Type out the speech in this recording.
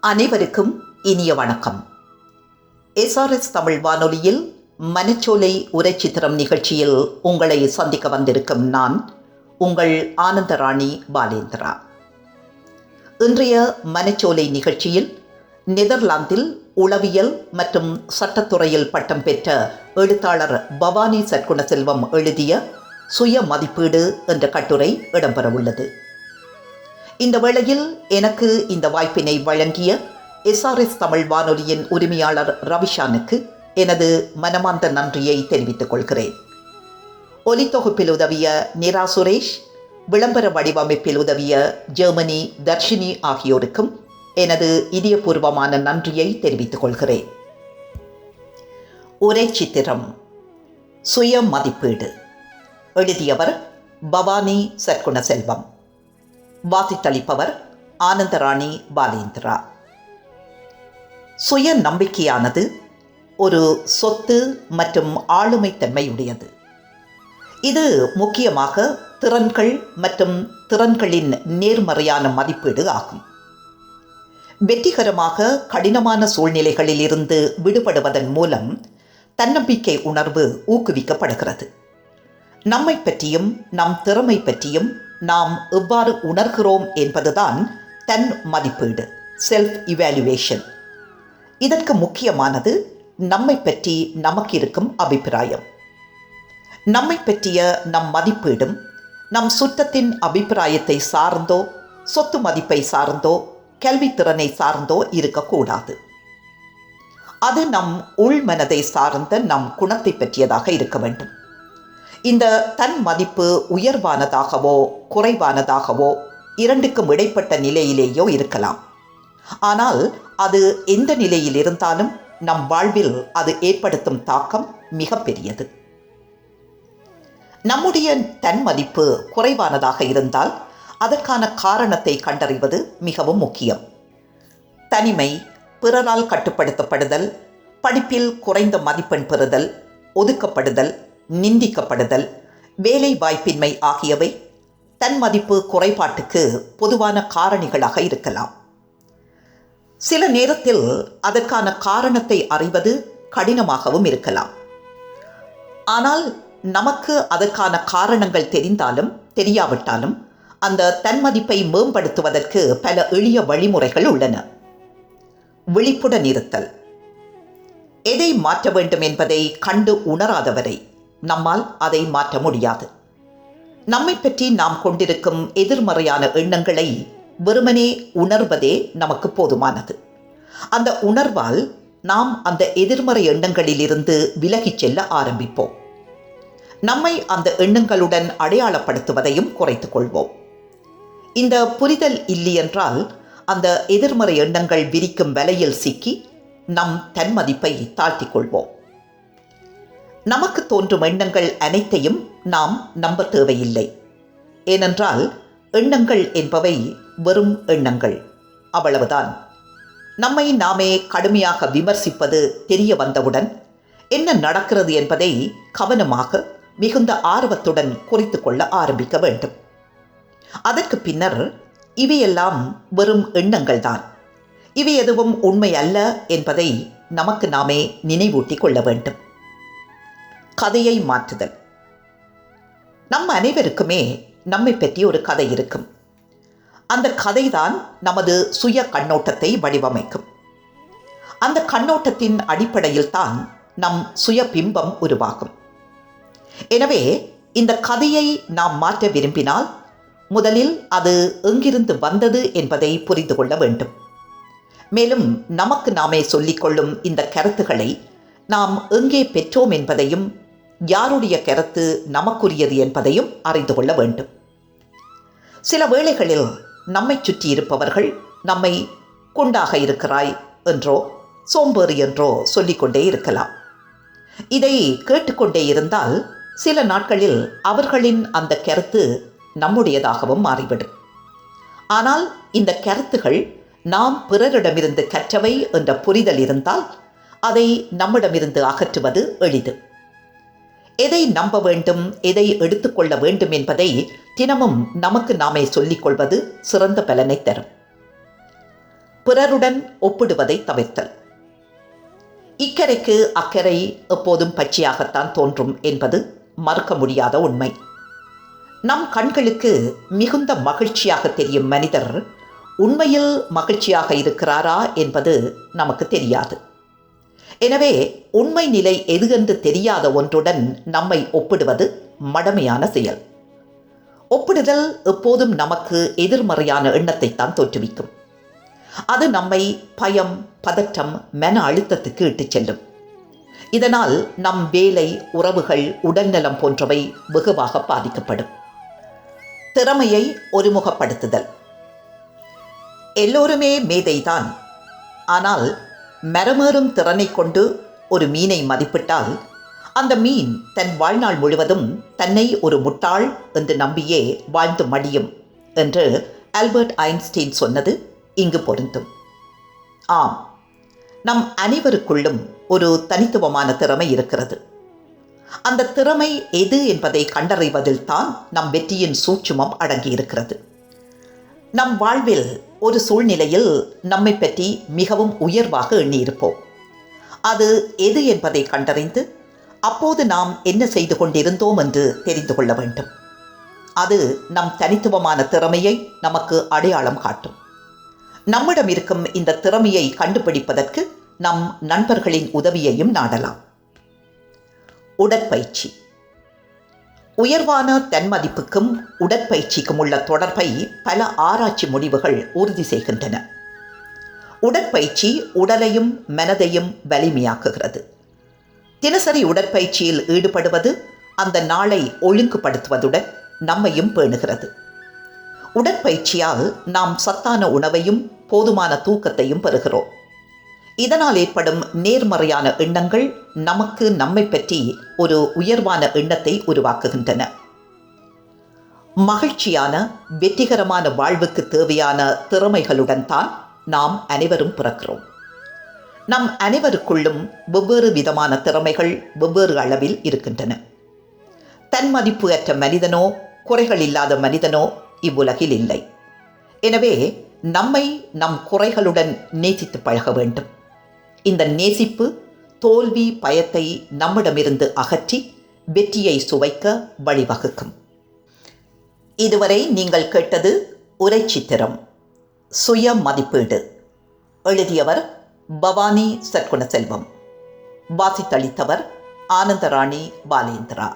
அனைவருக்கும் இனிய வணக்கம். எஸ்ஆர்எஸ் தமிழ் வானொலியில் மனச்சோலை உரைச்சித்திரம் நிகழ்ச்சியில் உங்களை சந்திக்க வந்திருக்கும் நான் உங்கள் ஆனந்தராணி பாலேந்திரா. இன்றைய மனச்சோலை நிகழ்ச்சியில் நெதர்லாந்தில் உளவியல் மற்றும் சட்டத்துறையில் பட்டம் பெற்ற எழுத்தாளர் பவானி சற்குணசெல்வம் எழுதிய சுய மதிப்பீடு என்ற கட்டுரை இடம்பெறவுள்ளது. இந்த வேளையில் எனக்கு இந்த வாய்ப்பினை வழங்கிய எஸ்ஆர்எஸ் தமிழ் வானொலியின் உரிமையாளர் ரவிஷானுக்கு எனது மனமார்ந்த நன்றியை தெரிவித்துக் கொள்கிறேன். ஒலித்தொகுப்பில் உதவிய நிரா சுரேஷ் விளம்பர வடிவமைப்பில் உதவிய ஜெர்மனி தர்ஷினி ஆகியோருக்கும் எனது இதயபூர்வமான நன்றியை தெரிவித்துக் கொள்கிறேன். உரை சித்திரம் சுய மதிப்பீடு. எழுதியவர் பவானி சற்குணசெல்வம் வாசித்தளிப்பவர் ஆனந்தராணி பாலேந்திரா. சுய நம்பிக்கையானது ஒரு சொத்து மற்றும் ஆளுமைத்தன்மையுடையது. இது முக்கியமாக திறன்கள் மற்றும் திறன்களின் நேர்மறையான மதிப்பீடு ஆகும். வெற்றிகரமாக கடினமான சூழ்நிலைகளில் இருந்து விடுபடுவதன் மூலம் தன்னம்பிக்கை உணர்வு ஊக்குவிக்கப்படுகிறது. நம்மை பற்றியும் நம் திறமை பற்றியும் நாம் எவ்வாறு உணர்கிறோம் என்பதுதான் தன் மதிப்பீடு செல்ஃப் இவாலுவேஷன் இதற்கு முக்கியமானது நம்மை பற்றி நமக்கு இருக்கும் அபிப்பிராயம். நம்மை பற்றிய நம் மதிப்பீடும் நம் சுற்றத்தின் அபிப்பிராயத்தை சார்ந்தோ சொத்து மதிப்பை சார்ந்தோ கல்வித்திறனை சார்ந்தோ இருக்கக்கூடாது. அது நம் உள்மனதை சார்ந்த நம் குணத்தை பற்றியதாக இருக்க வேண்டும். இந்த தன் மதிப்பு உயர்வானதாகவோ குறைவானதாகவோ இரண்டுக்கும் இடைப்பட்ட நிலையிலேயோ இருக்கலாம். ஆனால் அது எந்த நிலையில் இருந்தாலும் நம் வாழ்வில் அது ஏற்படுத்தும் தாக்கம் மிகப்பெரியது. நம்முடைய தன் மதிப்பு குறைவானதாக இருந்தால் அதற்கான காரணத்தை கண்டறிவது மிகவும் முக்கியம். தனிமை பிறரால் கட்டுப்படுத்தப்படுதல் படிப்பில் குறைந்த மதிப்பெண் பெறுதல் ஒதுக்கப்படுதல் நிந்திக்கப்படுதல் வேலை வாய்ப்பின்மை ஆகியவை தன்மதிப்பு குறைபாட்டுக்கு பொதுவான காரணிகளாக இருக்கலாம். சில நேரத்தில் அதற்கான காரணத்தை அறிவது கடினமாகவும் இருக்கலாம். ஆனால் நமக்கு அதற்கான காரணங்கள் தெரிந்தாலும் தெரியாவிட்டாலும் அந்த தன்மதிப்பை மேம்படுத்துவதற்கு பல எளிய வழிமுறைகள் உள்ளன. விழிப்புடன் இருத்தல். எதை மாற்ற வேண்டும் என்பதை கண்டு உணராதவரை நம்மால் அதை மாற்ற முடியாது. நம்மை பற்றி நாம் கொண்டிருக்கும் எதிர்மறையான எண்ணங்களை வெறுமனே உணர்வதே நமக்கு போதுமானது. அந்த உணர்வால் நாம் அந்த எதிர்மறை எண்ணங்களிலிருந்து விலகிச் செல்ல ஆரம்பிப்போம். நம்மை அந்த எண்ணங்களுடன் அடையாளப்படுத்துவதையும் குறைத்துக் கொள்வோம். இந்த புரிதல் இல்லையென்றால் அந்த எதிர்மறை எண்ணங்கள் விரிக்கும் வலையில் சிக்கி நம் தன்மதிப்பை தாழ்த்திக் கொள்வோம். நமக்கு தோன்றும் எண்ணங்கள் அனைத்தையும் நாம் நம்ப தேவையில்லை. ஏனென்றால் எண்ணங்கள் என்பவை வெறும் எண்ணங்கள். அவ்வளவுதான். நம்மை நாமே கடுமையாக விமர்சிப்பது தெரிய வந்தவுடன் என்ன நடக்கிறது என்பதை கவனமாக மிகுந்த ஆர்வத்துடன் குறித்து கொள்ள ஆரம்பிக்க வேண்டும். அதற்கு பின்னர் இவையெல்லாம் வெறும் எண்ணங்கள் தான். இவை எதுவும் உண்மை அல்ல என்பதை நமக்கு நாமே நினைவூட்டிக் கொள்ள வேண்டும். கதையை மாற்றுதல். நம் அனைவருக்குமே நம்மை பற்றி ஒரு கதை இருக்கும். அந்த கதைதான் நமது சுய கண்ணோட்டத்தை வடிவமைக்கும். அந்த கண்ணோட்டத்தின் அடிப்படையில் தான் நம் சுய பிம்பம் உருவாகும். எனவே இந்த கதையை நாம் மாற்ற விரும்பினால் முதலில் அது எங்கிருந்து வந்தது என்பதை புரிந்து கொள்ள வேண்டும். மேலும் நமக்கு நாமே சொல்லிக்கொள்ளும் இந்த கருத்துக்களை நாம் எங்கே பெற்றோம் என்பதையும் யாருடைய கருத்து நமக்குரியது என்பதையும் அறிந்து கொள்ள வேண்டும். சில வேளைகளில் நம்மை சுற்றி இருப்பவர்கள் நம்மை குண்டாக இருக்கிறாய் என்றோ சோம்பேறி என்றோ சொல்லிக்கொண்டே இருக்கலாம். இதை கேட்டுக்கொண்டே இருந்தால் சில நாட்களில் அவர்களின் அந்த கருத்து நம்முடையதாகவும் மாறிவிடும். ஆனால் இந்த கருத்துகள் நாம் பிறரிடமிருந்து கற்றவை என்ற புரிதல் இருந்தால் அதை நம்மிடமிருந்து அகற்றுவது எளிது. எதை நம்ப வேண்டும் எதை எடுத்துக்கொள்ள வேண்டும் என்பதை தினமும் நமக்கு நாமே சொல்லிக் கொள்வது சிறந்த பலனை தரும். பிறருடன் ஒப்பிடுவதை தவிர்த்தல். இக்கரைக்கு அக்கறை எப்போதும் பச்சையாகத்தான் தோன்றும் என்பது மறுக்க முடியாத உண்மை. நம் கண்களுக்கு மிகுந்த மகிழ்ச்சியாக தெரியும் மனிதர் உண்மையில் மகிழ்ச்சியாக இருக்கிறாரா என்பது நமக்கு தெரியாது. எனவே உண்மை நிலை எது என்று தெரியாத ஒன்றுடன் நம்மை ஒப்பிடுவது மடமையான செயல். ஒப்பிடுதல் எப்போதும் நமக்கு எதிர்மறையான எண்ணத்தைத்தான் தோற்றுவிக்கும். அது நம்மை பயம் பதற்றம் மன அழுத்தத்துக்கு இட்டுச் செல்லும். இதனால் நம் வேலை உறவுகள் உடல்நலம் போன்றவை வெகுவாக பாதிக்கப்படும். திறமையை ஒருமுகப்படுத்துதல். எல்லோருமே மேதைதான். ஆனால் மரமேறும் திறனை கொண்டு ஒரு மீனை மதிப்பிட்டால் அந்த மீன் தன் வாழ்நாள் முழுவதும் தன்னை ஒரு முட்டாள் என்று நம்பியே வாழ்ந்து மடியும் என்று ஆல்பர்ட் ஐன்ஸ்டீன் சொன்னது இங்கு பொருந்தும். ஆம் நம் அனைவருக்குள்ளும் ஒரு தனித்துவமான திறமை இருக்கிறது. அந்த திறமை எது என்பதை கண்டறிவதில் தான் நம் வெற்றியின் சூட்சுமம் அடங்கியிருக்கிறது. நம் வாழ்வில் ஒரு சூழ்நிலையில் நம்மை பற்றி மிகவும் உயர்வாக எண்ணியிருப்போம். அது எது என்பதை கண்டறிந்து அப்போது நாம் என்ன செய்து கொண்டிருந்தோம் என்று தெரிந்து கொள்ள வேண்டும். அது நம் தனித்துவமான திறமையை நமக்கு அடையாளம் காட்டும். நம்மிடம் இருக்கும் இந்த திறமையை கண்டுபிடிப்பதற்கு நம் நண்பர்களின் உதவியையும் நாடலாம். உடற்பயிற்சி. உயர்வான தன்மதிப்புக்கும் உடற்பயிற்சிக்கும் உள்ள தொடர்பை பல ஆராய்ச்சி முடிவுகள் உறுதி செய்கின்றன. உடற்பயிற்சி உடலையும் மனதையும் வலிமையாக்குகிறது. தினசரி உடற்பயிற்சியில் ஈடுபடுவது அந்த நாளை ஒழுங்குபடுத்துவதுடன் நம்மையும் பேணுகிறது. உடற்பயிற்சியால் நாம் சத்தான உணவையும் போதுமான தூக்கத்தையும் பெறுகிறோம். இதனால் ஏற்படும் நேர்மறையான எண்ணங்கள் நமக்கு நம்மை பற்றி ஒரு உயர்வான எண்ணத்தை உருவாக்குகின்றன. மகிழ்ச்சியான வெற்றிகரமான வாழ்வுக்கு தேவையான திறமைகளுடன் தான் நாம் அனைவரும் பிறக்கிறோம். நம் அனைவருக்குள்ளும் வெவ்வேறு விதமான திறமைகள் வெவ்வேறு அளவில் இருக்கின்றன. தன்மதிப்பு அற்ற மனிதனோ குறைகள் இல்லாத மனிதனோ இவ்வுலகில் இல்லை. எனவே நம்மை நம் குறைகளுடன் நேசித்து பழக வேண்டும். இந்த நேசிப்பு தோல்வி பயத்தை நம்மிடமிருந்து அகற்றி வெற்றியை சுவைக்க வழிவகுக்கும். இதுவரை நீங்கள் கேட்டது உரைச்சித்திரம் சுய மதிப்பீடு. எழுதியவர் பவானி சற்குண செல்வம். வாசித்தளித்தவர் ஆனந்தராணி பாலேந்திரா.